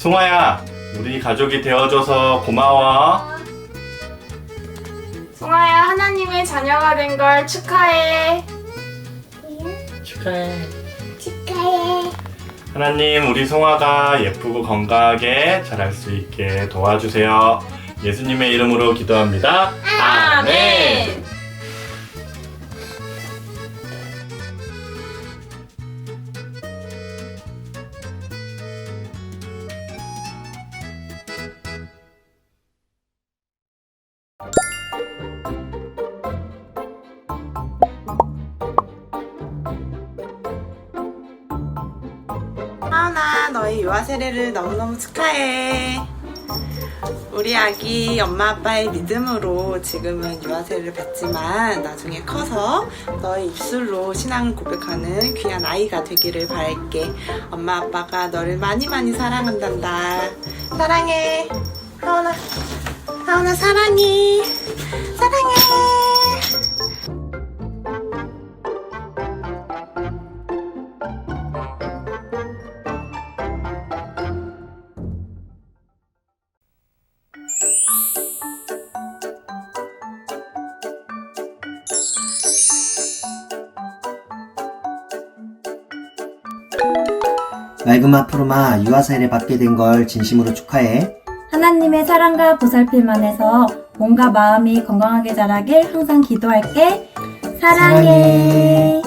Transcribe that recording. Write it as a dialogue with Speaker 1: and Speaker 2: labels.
Speaker 1: 송아야, 우리 가족이 되어줘서 고마워.
Speaker 2: 송아야 하나님의 자녀가 된 걸 축하해.
Speaker 1: 축하해.
Speaker 3: 축하해.
Speaker 1: 하나님, 우리 송아가 예쁘고 건강하게 자랄 수 있게 도와주세요. 예수님의 이름으로 기도합니다.
Speaker 2: 아멘.
Speaker 4: 하은아, 너의 유아 세례를 너무너무 축하해. 우리 아기 엄마 아빠의 믿음으로 지금은 유아 세례를 받지만 나중에 커서 너의 입술로 신앙을 고백하는 귀한 아이가 되기를 바랄게. 엄마 아빠가 너를 많이 많이 사랑한단다. 사랑해. 하은아. 하은아 사랑해. 사랑해.
Speaker 5: 맑음아 푸르마 유아세를 받게 된 걸 진심으로 축하해.
Speaker 6: 하나님의 사랑과 보살핌만 해서 몸과 마음이 건강하게 자라길 항상 기도할게. 사랑해.